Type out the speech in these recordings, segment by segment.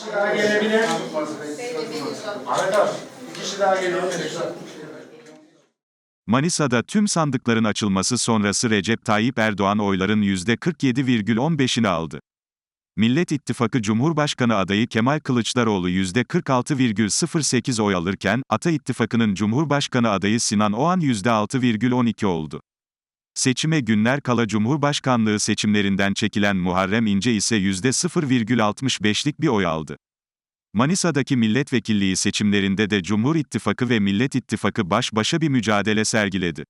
kişi daha gelebilir. Ahmet bir kişi daha gelebilir. Manisa'da tüm sandıkların açılması sonrası Recep Tayyip Erdoğan oyların %47,15'ini aldı. Millet İttifakı Cumhurbaşkanı adayı Kemal Kılıçdaroğlu %46,08 oy alırken, Ata İttifakı'nın Cumhurbaşkanı adayı Sinan Oğan %6,12 oldu. Seçime günler kala Cumhurbaşkanlığı seçimlerinden çekilen Muharrem İnce ise %0,65'lik bir oy aldı. Manisa'daki milletvekilliği seçimlerinde de Cumhur İttifakı ve Millet İttifakı baş başa bir mücadele sergiledi.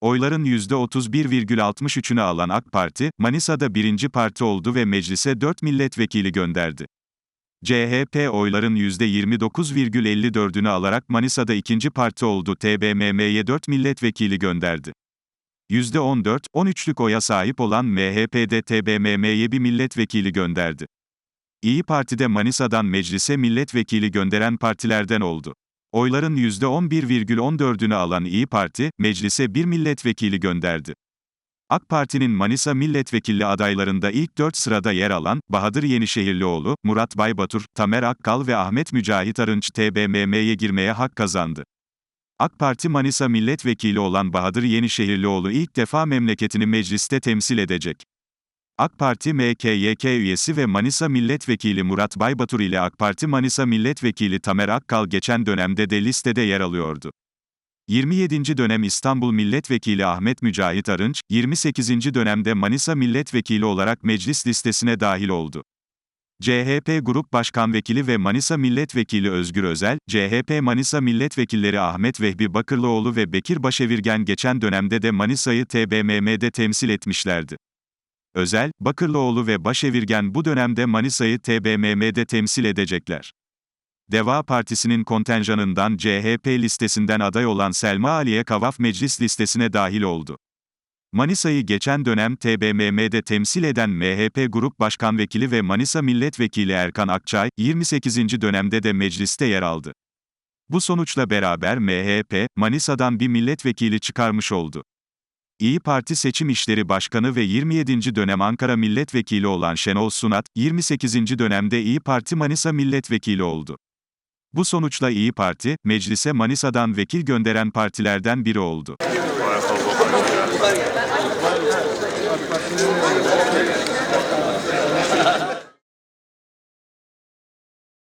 Oyların %31,63'ünü alan AK Parti, Manisa'da birinci parti oldu ve meclise 4 milletvekili gönderdi. CHP oyların %29,54'ünü alarak Manisa'da ikinci parti oldu TBMM'ye 4 milletvekili gönderdi. %14, 13'lük oya sahip olan MHP'de TBMM'ye bir milletvekili gönderdi. İyi Parti'de Manisa'dan meclise milletvekili gönderen partilerden oldu. Oyların %11,14'ünü alan İyi Parti, meclise bir milletvekili gönderdi. AK Parti'nin Manisa milletvekilli adaylarında ilk 4 sırada yer alan, Bahadır Yenişehirlioğlu, Murat Baybatur, Tamer Akkal ve Ahmet Mücahit Arınç TBMM'ye girmeye hak kazandı. AK Parti Manisa milletvekili olan Bahadır Yenişehirlioğlu ilk defa memleketini mecliste temsil edecek. AK Parti MKYK üyesi ve Manisa Milletvekili Murat Baybatur ile AK Parti Manisa Milletvekili Tamer Akkal geçen dönemde de listede yer alıyordu. 27. dönem İstanbul Milletvekili Ahmet Mücahit Arınç, 28. dönemde Manisa Milletvekili olarak meclis listesine dahil oldu. CHP Grup Başkan Vekili ve Manisa Milletvekili Özgür Özel, CHP Manisa Milletvekilleri Ahmet Vehbi Bakırlıoğlu ve Bekir Başevirgen geçen dönemde de Manisa'yı TBMM'de temsil etmişlerdi. Özel, Bakırlıoğlu ve Başevirgen bu dönemde Manisa'yı TBMM'de temsil edecekler. Deva Partisi'nin kontenjanından CHP listesinden aday olan Selma Aliye Kavaf meclis listesine dahil oldu. Manisa'yı geçen dönem TBMM'de temsil eden MHP Grup Başkan Vekili ve Manisa Milletvekili Erkan Akçay, 28. dönemde de mecliste yer aldı. Bu sonuçla beraber MHP, Manisa'dan bir milletvekili çıkarmış oldu. İyi Parti Seçim İşleri Başkanı ve 27. dönem Ankara Milletvekili olan Şenol Sunat, 28. dönemde İyi Parti Manisa Milletvekili oldu. Bu sonuçla İyi Parti, meclise Manisa'dan vekil gönderen partilerden biri oldu. Bak bak.